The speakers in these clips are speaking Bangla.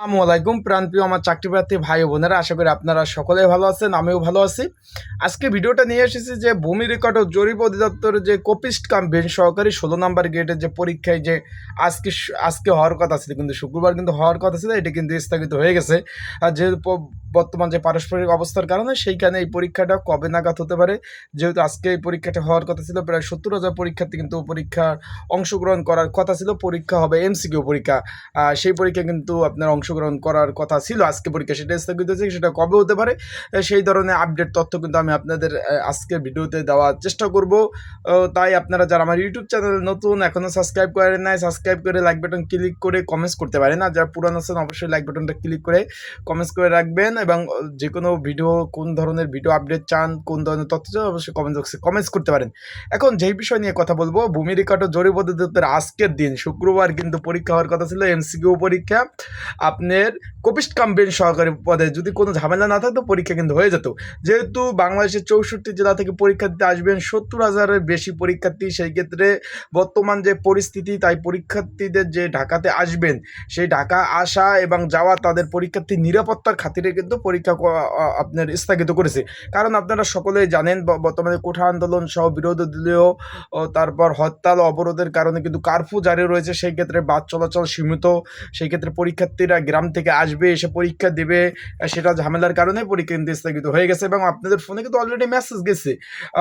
আসসালামু আলাইকুম প্রাণপ্রিয় আমার চাকরি প্রার্থী ভাই বোনেরা, আশা করি আপনারা সকলেই ভালো আছেন, আমিও ভালো আছি। আজকে ভিডিওটা নিয়ে এসেছি যে ভূমি রেকর্ড ও জরিপ অধিদপ্তরের যে কপিস্ট কাম বেঞ্চ সহকারী ষোলো নাম্বার গেটের যে পরীক্ষায় যে আজকে আজকে হওয়ার কথা ছিল, কিন্তু শুক্রবার কিন্তু হওয়ার কথা ছিল, এটা কিন্তু স্থগিত হয়ে গেছে। আর প- বর্তমান যে পারস্পরিক অবস্থার কারণে সেইখানে এই পরীক্ষাটা কবে নাগাদ হতে পারে? যেহেতু আজকে এই পরীক্ষাটা হওয়ার কথা ছিল, প্রায় সত্তর হাজার পরীক্ষার্থী কিন্তু পরীক্ষার অংশগ্রহণ করার কথা ছিল। পরীক্ষা হবে এমসিকিউ পরীক্ষা। সেই পরীক্ষা কিন্তু আপনার অংশগ্রহণ করার কথা ছিল। আজকে পরীক্ষা সেটা স্থগিত হয়েছে, সেটা কবে হতে পারে? সেই ধরনের আপডেট তথ্য কিন্তু আমি আপনাদের আজকে ভিডিওতে দেওয়ার চেষ্টা করব। তাই আপনারা যারা আমার ইউটিউব চ্যানেল নতুন এখনও সাবস্ক্রাইব করেন নাই সাবস্ক্রাইব করে লাইক বাটন ক্লিক করে কমেন্টস করতে পারেন। আর যারা পুরানো আছেন, অবশ্যই লাইক বাটনটা ক্লিক করে কমেন্টস করে রাখবেন। এবং যে কোনো ভিডিও কোন ধরনের ভিডিও আপডেট চান, কোন ধরনের তথ্য চান, অবশ্যই কমেন্ট বক্সে কমেন্টস করতে পারেন। এখন যেই বিষয় নিয়ে কথা বলব, ভূমি রেকর্ড ও জরিপ আজকের দিন, শুক্রবার কিন্তু পরীক্ষা হওয়ার কথা ছিল এমসিকিউ পরীক্ষা। আপনার কপিস্ট কাম্পেন সহকারী পদে, যদি কোনো ঝামেলা না থাকতো পরীক্ষা কিন্তু হয়ে যেত। যেহেতু বাংলাদেশের চৌষট্টি জেলা থেকে পরীক্ষা দিতে আসবেন, সত্তর হাজারের বেশি পরীক্ষার্থী, সেই ক্ষেত্রে বর্তমান যে পরিস্থিতি, তাই পরীক্ষার্থীদের যে ঢাকাতে আসবেন, সেই ঢাকা আসা এবং যাওয়া তাদের পরীক্ষার্থী নিরাপত্তার খাতিরে কিন্তু পরীক্ষা আপনার স্থগিত করেছে। কারণ আপনারা সকলেই জানেন বর্তমানে কোঠা আন্দোলন সহ বিরোধী দলীয় তারপর হরতাল অবরোধের কারণে কিন্তু কারফিউ জারি রয়েছে। সেই ক্ষেত্রে বাস চলাচল সীমিত। সেই ক্ষেত্রে পরীক্ষার্থীরা গ্রাম থেকে আসবে, এসে পরীক্ষা দেবে সেটা ঝামেলার কারণে পরীক্ষা কিন্তু স্থগিত হয়ে গেছে এবং আপনাদের ফোনে কিন্তু অলরেডি মেসেজ গেছে।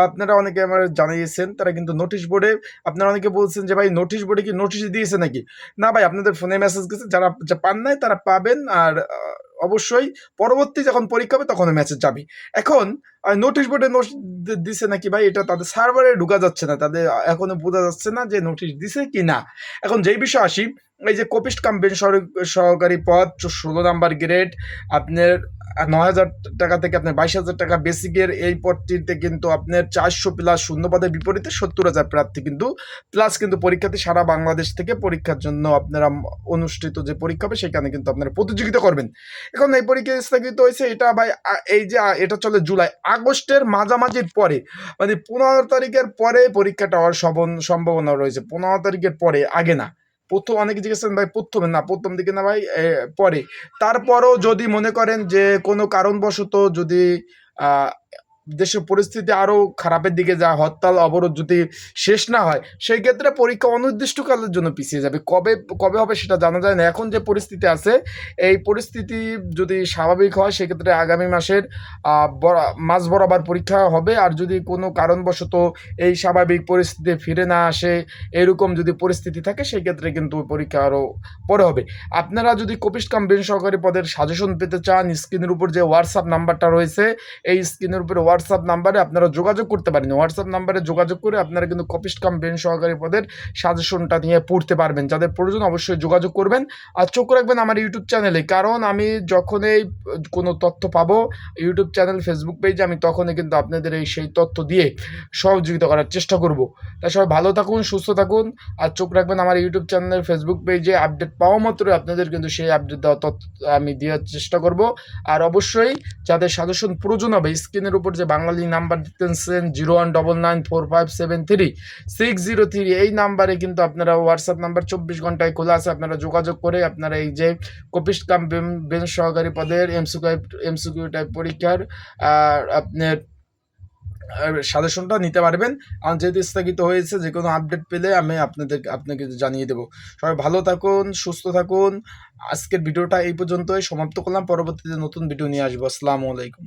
আপনারা অনেকে আমার জানিয়েছেন, তারা কিন্তু নোটিশ বোর্ডে আপনারা অনেকে বলছেন যে, ভাই নোটিশ বোর্ডে কি নোটিশ দিয়েছে নাকি? না ভাই, আপনাদের ফোনে মেসেজ গেছে। যারা পান নাই তারা পাবেন আর অবশ্যই পরবর্তী যখন পরীক্ষা হবে তখন ম্যাচে যাবি। এখন নোটিশ বোর্ডে নোটিশ দিছে নাকি ভাই? এটা তাদের সার্ভারে ঢুকা যাচ্ছে না। তাদের, এখনও বোঝা যাচ্ছে না যে নোটিশ দিছে কি না এখন যেই বিষয়ে আসি এই যে কপিস্ট কাম্পেন সহকারী পদ, ষোলো নাম্বার গ্রেড আপনার নয় হাজার টাকা থেকে আপনার বাইশ হাজার টাকা বেসিকের এই পদটিতে কিন্তু আপনার চারশো প্লাস শূন্যপদের বিপরীতে সত্তর হাজার প্রার্থী কিন্তু প্লাস কিন্তু পরীক্ষার্থী সারা বাংলাদেশ থেকে পরীক্ষার জন্য আপনারা অনুষ্ঠিত যে পরীক্ষা হবে সেখানে কিন্তু আপনারা প্রতিযোগিতা করবেন। এখন এই পরীক্ষা স্থগিত হয়েছে, এটা ভাই এই যে এটা চলে জুলাই আগস্টের মাঝামাঝির পরে মানে পনেরো তারিখের পরে পরীক্ষাটা হওয়ার সম্ভাবনা রয়েছে। পনেরো তারিখের পরে, আগে না। প্রথম অনেকে জিজ্ঞেস করেন, ভাই, প্রথমে না, প্রথম দিকে না ভাই পরে? তারপরও যদি মনে করেন যে কোনো কারণবশত যদি দেশের পরিস্থিতি আরও খারাপের দিকে যায়, হরতাল, অবরোধ যদি শেষ না হয়, সেই ক্ষেত্রে পরীক্ষা অনির্দিষ্টকালের জন্য পিছিয়ে যাবে। কবে কবে হবে সেটা জানা যায় না। এখন যে পরিস্থিতি আছে, এই পরিস্থিতি যদি স্বাভাবিক হয়, সেক্ষেত্রে আগামী মাসের বরা- বরাবর পরীক্ষা হবে। আর যদি কোনো কারণবশত এই স্বাভাবিক পরিস্থিতি ফিরে না আসে, এরকম যদি পরিস্থিতি থাকে সেই ক্ষেত্রে কিন্তু পরীক্ষা আরও পরে হবে। আপনারা যদি কপিস্ট কাম বেন সহকারী পদের সাজেশন পেতে চান, স্ক্রিনের উপর যে হোয়াটসঅ্যাপ নাম্বারটা রয়েছে, এই স্ক্রিনের উপরে হোয়াটসঅ্যাপ নাম্বারে আপনারা যোগাযোগ করতে পারেন। হোয়াটসঅ্যাপ নাম্বারে যোগাযোগ করে আপনারা কিন্তু কপিস্ট কাম বেন সহকারী পদের সাজেশনটা নিয়ে পড়তে পারবেন। যাদের প্রয়োজন অবশ্যই যোগাযোগ করবেন। আর চোখ রাখবেন আমার ইউটিউব চ্যানেলে কারণ আমি যখনই কোনো তথ্য পাবো ইউটিউব চ্যানেল ফেসবুক পেজে আমি তখনই কিন্তু আপনাদের এই সেই তথ্য দিয়ে সহযোগিতা করার চেষ্টা করব। তাই সবাই ভালো থাকুন, সুস্থ থাকুন। আর চোখ রাখবেন আমার ইউটিউব চ্যানেলের ফেসবুক পেজে আপডেট পাওয়া মাত্র আপনাদের কিন্তু সেই আপডেট দেওয়ার তথ্য আমি দেওয়ার চেষ্টা করব। আর অবশ্যই যাদের সাজেশন প্রয়োজন হবে স্ক্রিনের উপর যে বাঙালি নাম্বার দিতেছেন zero one double nine four five seven three six zero three এই নাম্বারে কিন্তু আপনারা হোয়াটসঅ্যাপ নাম্বার চব্বিশ ঘন্টায় খোলা আছে, আপনারা যোগাযোগ করে আপনারা এই যে কপিস্ট কাম বেঞ্চ সহকারী পদের এমসিকিউ এমসিকিউ টাইপ পরীক্ষার আপনার সাজেশনটা নিতে পারবেন। আর যেহেতু স্থগিত হয়েছে যে কোনো আপডেট পেলে আমি আপনাদের, আপনাকে জানিয়ে দেবো। সবাই ভালো থাকুন, সুস্থ থাকুন। আজকের ভিডিওটা এই পর্যন্তই। সমাপ্ত করলাম। পরবর্তীতে নতুন ভিডিও নিয়ে আসব। আসসালামু আলাইকুম।